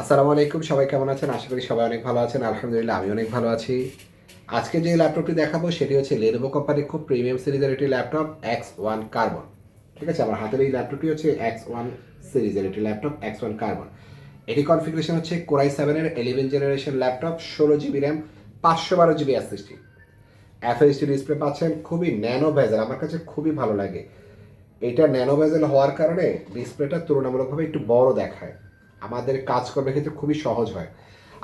আসসালামু আলাইকুম, সবাই কেমন আছেন? আশা করি সবাই অনেক ভালো আছেন। আলহামদুলিল্লাহ আমি অনেক ভালো আছি। আজকে যে ল্যাপটপটি দেখাবো, সেটি হচ্ছে লেনোভো কোম্পানির খুব প্রিমিয়াম সিরিজের একটি ল্যাপটপ এক্স ওয়ান কার্বন ঠিক আছে? আমার হাতের এই ল্যাপটপটি হচ্ছে এক্স ওয়ান সিরিজের একটি ল্যাপটপ এক্স ওয়ান কার্বন এটি কনফিগারেশন হচ্ছে কোরাই সেভেনের ইলেভেন জেনারেশন ল্যাপটপ, ষোলো জিবি র্যাম পাঁচশো বারো জিবি এসএসডি এফএসডি ডিসপ্লে পাচ্ছেন, খুবই ন্যানো ভেজেল আমার কাছে খুবই ভালো লাগে। এটা ন্যানো ভেজেল হওয়ার কারণে ডিসপ্লেটা তুলনামূলকভাবে একটু বড় দেখায়। আমাদের কাজ করার ক্ষেত্রে খুবই সহজ হয়।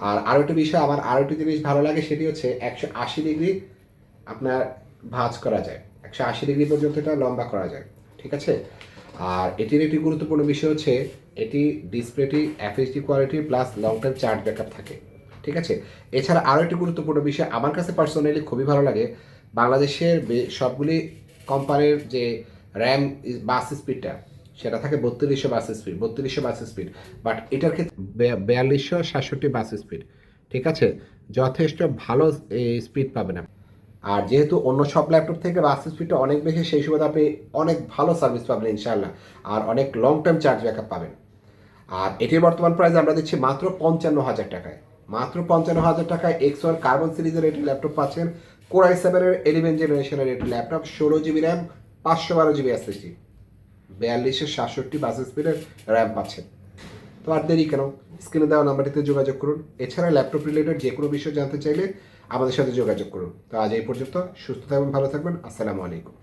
আর আরও একটা বিষয়, আমার আরও একটি জিনিস ভালো লাগে সেটি হচ্ছে একশো আশি ডিগ্রি আপনার ভাজ করা যায়। একশো আশি ডিগ্রি পর্যন্ত এটা লম্বা করা যায়, ঠিক আছে? আর এটির একটি গুরুত্বপূর্ণ বিষয় হচ্ছে এটি ডিসপ্লেটি FSD quality plus long time charge backup থাকে, ঠিক আছে? এছাড়া আরও একটি গুরুত্বপূর্ণ বিষয়, আমার কাছে পার্সোনালি খুবই ভালো লাগে, বাংলাদেশের সবগুলি কোম্পানির যে র্যাম বাস স্পিডটা সেটা থাকে বত্রিশশো বাস স্পিড, বত্রিশশো বাস স্পিড। বাট এটার ক্ষেত্রে বিয়াল্লিশশো সাতষট্টি বাস স্পিড, ঠিক আছে? যথেষ্ট ভালো স্পিড পাবেন আপনি। আর যেহেতু অন্য সব ল্যাপটপ থেকে বাস স্পিডটা অনেক বেশি, সেই সুবাদে আপনি অনেক ভালো সার্ভিস পাবেন, ইনশাআল্লাহ। আর অনেক লং টার্ম চার্জ ব্যাকআপ পাবেন। আর এটির বর্তমান প্রাইস আমরা দিচ্ছি মাত্র পঞ্চান্ন হাজার টাকায়। মাত্র পঞ্চান্ন হাজার টাকায় এক্স ওয়ান কার্বন সিরিজের একটি ল্যাপটপ পাচ্ছেন। কোরাই সেভেনের ইলেভেন জেনারেশনের একটি ল্যাপটপ ষোলো জিবি র্যাম পাঁচশো বারো জিবি এসএসডি বিয়াল্লিশশো সাতষট্টি বাস স্পিডের র্যাম পাচ্ছেন। তো আর দেরি কেন? স্ক্রিনে দেওয়া নাম্বারটিতে যোগাযোগ করুন। এছাড়া ল্যাপটপ রিলেটেড যে কোনো বিষয় জানতে চাইলে আমাদের সাথে যোগাযোগ করুন। তো আজ এই পর্যন্ত, সুস্থ থাকবেন, ভালো থাকবেন। আসসালামু আলাইকুম।